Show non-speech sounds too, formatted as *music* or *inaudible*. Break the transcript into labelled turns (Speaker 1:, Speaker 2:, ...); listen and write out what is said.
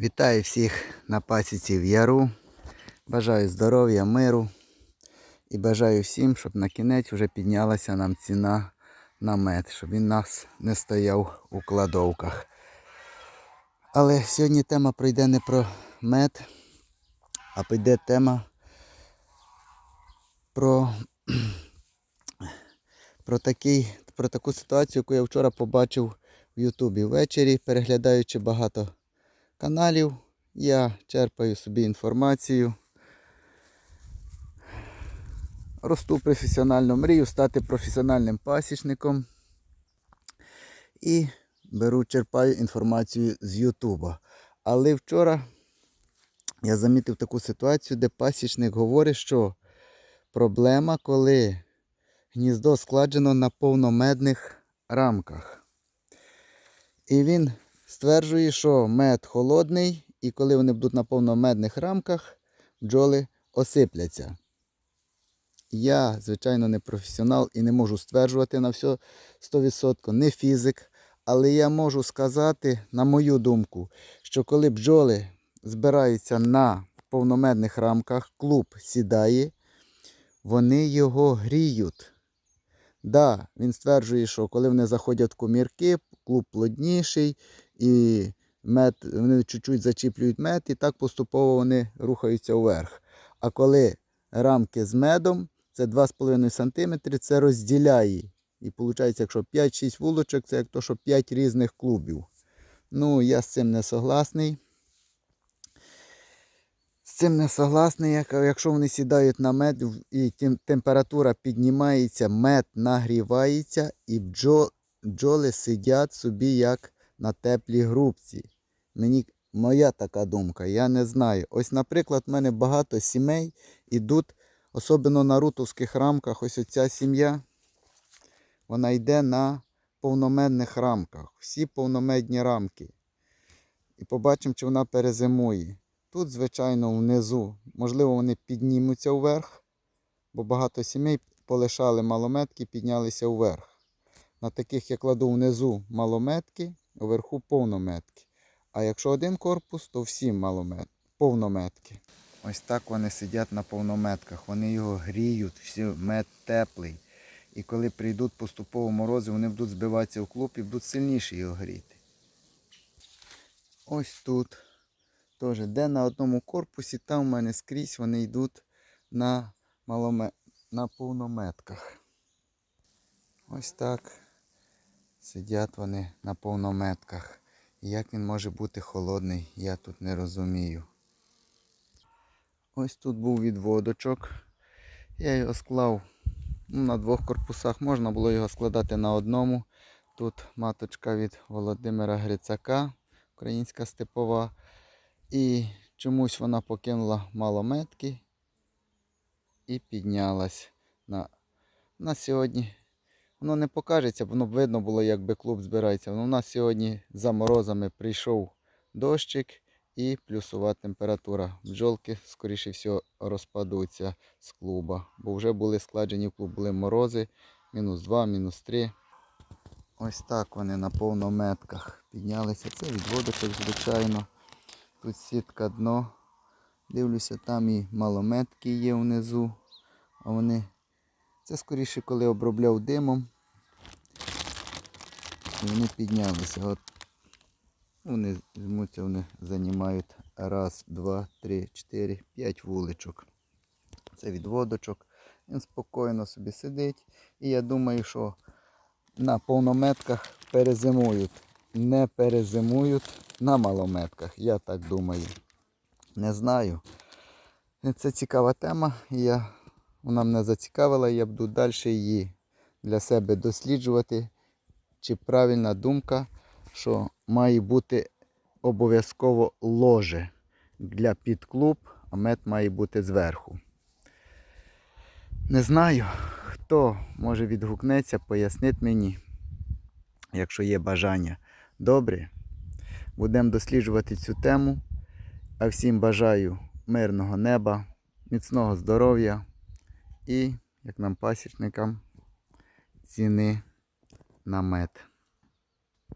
Speaker 1: Вітаю всіх на пасіці в яру. Бажаю здоров'я, миру. І бажаю всім, щоб на кінець вже піднялася нам ціна на мед, щоб він нас не стояв у кладовках. Але сьогодні тема пройде не про мед, а прийде тема про, *clears throat* про, такий, про таку ситуацію, яку я вчора побачив в Ютубі ввечері, переглядаючи багато каналів, я черпаю собі інформацію. Росту професіонально, мрію стати професіональним пасічником. І беру, черпаю інформацію з Ютуба. Але вчора я замітив таку ситуацію, де пасічник говорить, що проблема, коли гніздо складено на повномедних рамках. І він стверджує, що мед холодний, і коли вони будуть на повномедних рамках, бджоли осипляться. Я, звичайно, не професіонал і не можу стверджувати на все 100%, не фізик. Але я можу сказати, на мою думку, що коли бджоли збираються на повномедних рамках, клуб сідає, вони його гріють. Да, він стверджує, що коли вони заходять в комірки, клуб плодніший, і мед, вони чуть-чуть зачіплюють мед, і так поступово вони рухаються вверх. А коли рамки з медом, це 2,5 см, це розділяє. І виходить, якщо 5-6 вулочок, це як то, що 5 різних клубів. Ну, я з цим не согласний. Цим не согласний, якщо вони сідають на мед і температура піднімається, мед нагрівається і бджо, бджоли сидять собі як на теплій грубці. Мені моя така думка, я не знаю. Ось, наприклад, в мене багато сімей ідуть, особливо на рутовських рамках, ось оця сім'я, вона йде на повномедних рамках. Всі повномедні рамки. І побачимо, чи вона перезимує. Тут, звичайно, внизу, можливо, вони піднімуться вверх, бо багато сімей полишали малометки, піднялися вверх. На таких я кладу внизу малометки, вверху повнометки. А якщо один корпус, то всі маломет, повнометки. Ось так вони сидять на повнометках. Вони його гріють, всі мед теплий. І коли прийдуть поступово морози, вони будуть збиватися в клуб і будуть сильніше його гріти. Ось тут. Теж, де на одному корпусі, там в мене скрізь вони йдуть на, маломе... на повнометках. Ось так сидять вони на повнометках. І як він може бути холодний, я тут не розумію. Ось тут був відводочок. Я його склав ну, на двох корпусах. Можна було його складати на одному. Тут маточка від Володимира Грицака, українська степова. І чомусь вона покинула малометки і піднялась на, на сьогодні. Воно не покажеться, воно б видно було, якби клуб збирається. Но у нас сьогодні за морозами прийшов дощик і плюсова температура. Бджолки, скоріше всього, розпадуться з клуба, бо вже були складені в клуб, були морози, мінус 2, мінус 3. Ось так вони на повнометках піднялися. Це відводочок, звичайно. Тут сітка дно. Дивлюся, там і малометки є внизу. А вони. Це скоріше, коли обробляв димом. І вони піднялися. От вони жмуться, вони займають раз, два, три, чотири, п'ять вуличок. Це відводочок. Він спокійно собі сидить. І я думаю, що на повнометках перезимують. Не перезимують на малометках, я так думаю. Не знаю. Це цікава тема. Я, вона мене зацікавила, я буду далі її для себе досліджувати. Чи правильна думка, що має бути обов'язково ложе для підклуб, а мед має бути зверху. Не знаю, хто може відгукнеться, пояснить мені, якщо є бажання. Добре. Будемо досліджувати цю тему. А всім бажаю мирного неба, міцного здоров'я і, як нам пасічникам, ціни на мед.